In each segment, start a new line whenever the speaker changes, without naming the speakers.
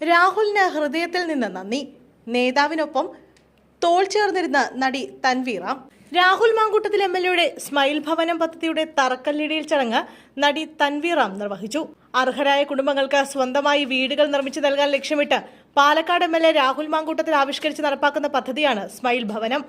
രാഹുലിന് ഹൃദയത്തിൽ നിന്ന് നന്ദി. നേതാവിനൊപ്പം തോൾ ചേർന്നിരുന്ന നടി തൻവീറാം. രാഹുൽ മാങ്കൂട്ടത്തിൽ എം എൽ എയുടെ സ്മൈൽ ഭവനം പദ്ധതിയുടെ തറക്കല്ലിടിയിൽ ചടങ്ങ് നടി തൻവീറാം നിർവഹിച്ചു. അർഹരായ കുടുംബങ്ങൾക്ക് സ്വന്തമായി വീടുകൾ നിർമ്മിച്ചു നൽകാൻ ലക്ഷ്യമിട്ട് Palakkad M L A Rahul Mamkootathil ആവിഷ്കരിച്ച് നടപ്പാക്കുന്ന പദ്ധതിയാണ് സ്മൈൽ ഭവനം.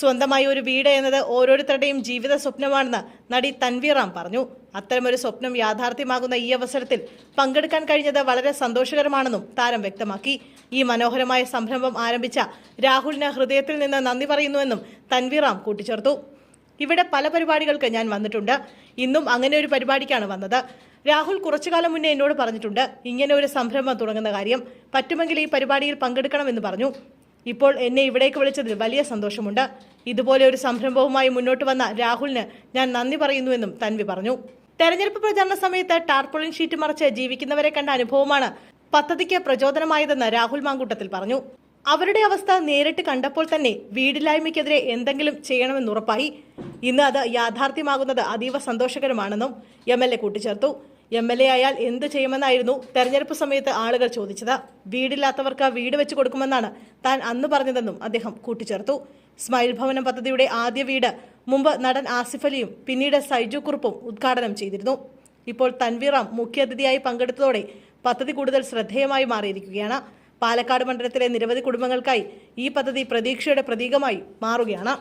സ്വന്തമായി ഒരു വീട് എന്നത് ഓരോരുത്തരുടെയും ജീവിത സ്വപ്നമാണെന്ന് നടി തൻവീറാം പറഞ്ഞു. അത്തരമൊരു സ്വപ്നം യാഥാർത്ഥ്യമാകുന്ന ഈ അവസരത്തിൽ പങ്കെടുക്കാൻ കഴിഞ്ഞത് വളരെ സന്തോഷകരമാണെന്നും താരം വ്യക്തമാക്കി. ഈ മനോഹരമായ സംരംഭം ആരംഭിച്ച രാഹുലിന് ഹൃദയത്തിൽ നിന്ന് നന്ദി പറയുന്നുവെന്നും തൻവീറാം കൂട്ടിച്ചേർത്തു. ഇവിടെ പല പരിപാടികൾക്ക് ഞാൻ വന്നിട്ടുണ്ട്. ഇന്നും അങ്ങനെ ഒരു പരിപാടിക്കാണ് വന്നത്. രാഹുൽ കുറച്ചു കാലം മുന്നേ എന്നോട് പറഞ്ഞിട്ടുണ്ട് ഇങ്ങനെ ഒരു സംരംഭം തുടങ്ങുന്ന കാര്യം പറ്റുമെങ്കിൽ ഈ പരിപാടിയിൽ പങ്കെടുക്കണമെന്ന് പറഞ്ഞു. ഇപ്പോൾ എന്നെ ഇവിടേക്ക് വിളിച്ചതിൽ വലിയ സന്തോഷമുണ്ട്. ഇതുപോലെ ഒരു സംരംഭവുമായി മുന്നോട്ട് വന്ന രാഹുലിന് ഞാൻ നന്ദി പറയുന്നുവെന്നും തൻവി പറഞ്ഞു. തെരഞ്ഞെടുപ്പ് പ്രചാരണ സമയത്ത് ടാർപോളിൻ ഷീറ്റ് മറിച്ച് ജീവിക്കുന്നവരെ കണ്ട അനുഭവമാണ് പദ്ധതിക്ക് പ്രചോദനമായതെന്ന് രാഹുൽ മാങ്കൂട്ടത്തിൽ പറഞ്ഞു. അവരുടെ അവസ്ഥ നേരിട്ട് കണ്ടപ്പോൾ തന്നെ വീടില്ലായ്മയ്ക്കെതിരെ എന്തെങ്കിലും ചെയ്യണമെന്ന് ഉറപ്പായി. ഇന്ന് അത് യാഥാർത്ഥ്യമാകുന്നത് അതീവ സന്തോഷകരമാണെന്നും എം എൽ എ കൂട്ടിച്ചേർത്തു. എം എൽ എ ആയാൽ എന്ത് ചെയ്യുമെന്നായിരുന്നു തെരഞ്ഞെടുപ്പ് സമയത്ത് ആളുകൾ ചോദിച്ചത്. വീടില്ലാത്തവർക്ക് വീട് വെച്ച് കൊടുക്കുമെന്നാണ് താൻ അന്ന് പറഞ്ഞതെന്നും അദ്ദേഹം കൂട്ടിച്ചേർത്തു. സ്മൈൽ ഭവനം പദ്ധതിയുടെ ആദ്യ വീട് മുമ്പ് നടൻ ആസിഫ് അലിയും പിന്നീട് സൈജു കുറുപ്പും ഉദ്ഘാടനം ചെയ്തിരുന്നു. ഇപ്പോൾ തൻവീറാം മുഖ്യാതിഥിയായി പങ്കെടുത്തതോടെ പദ്ധതി കൂടുതൽ ശ്രദ്ധേയമായി മാറിയിരിക്കുകയാണ്. പാലക്കാട് മണ്ഡലത്തിലെ നിരവധി കുടുംബങ്ങൾക്കായി ഈ പദ്ധതി പ്രതീക്ഷയുടെ പ്രതീകമായി മാറുകയാണ്.